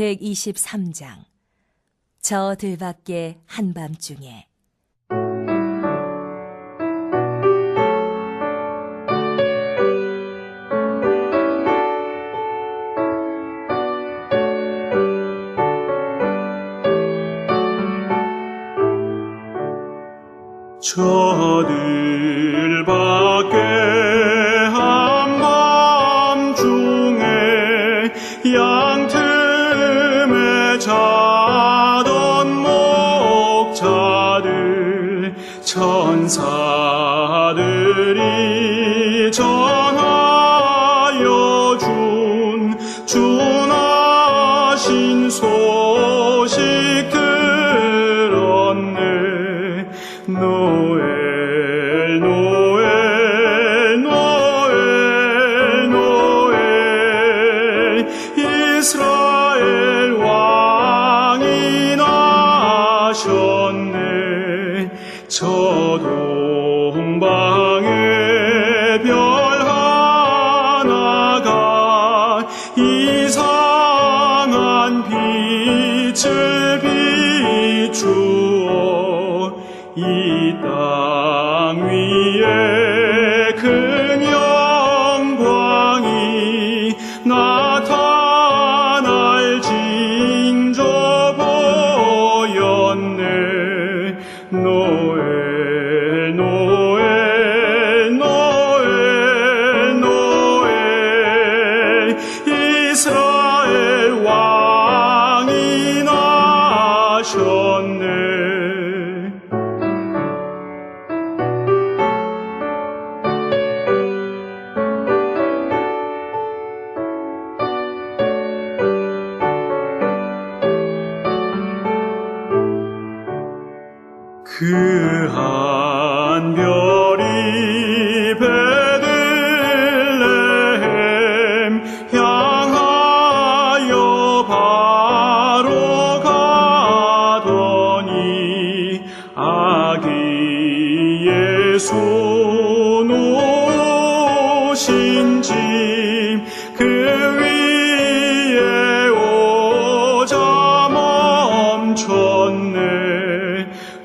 123장. 저 들밖에 한밤중에. 저 들 밖에 한밤중에 양틈 에 자던 목자들 천사들이 전하여 준 준하신 소식 들었네 나셨네. 저 동방의 별 하나가 이상한 빛을 비추어 이 땅 위에 나셨네. 그 한 별이 베 예수 노신 짐 그 위에 오자 멈췄네.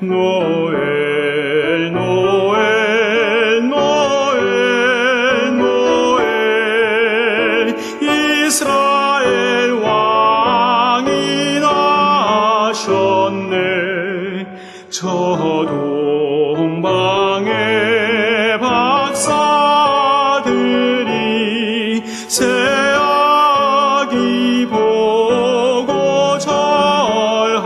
노엘 노엘 노엘 노엘. 이스라엘 왕이 나셨네. 저 동방 새아기 보고 절하고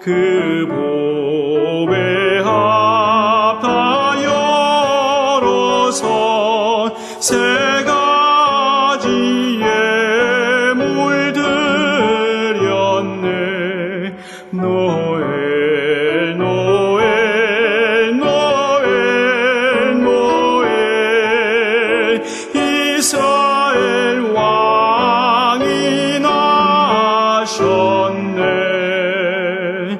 그 보배 합다 열어서 세 가지의 물들였네. 노엘 나셨네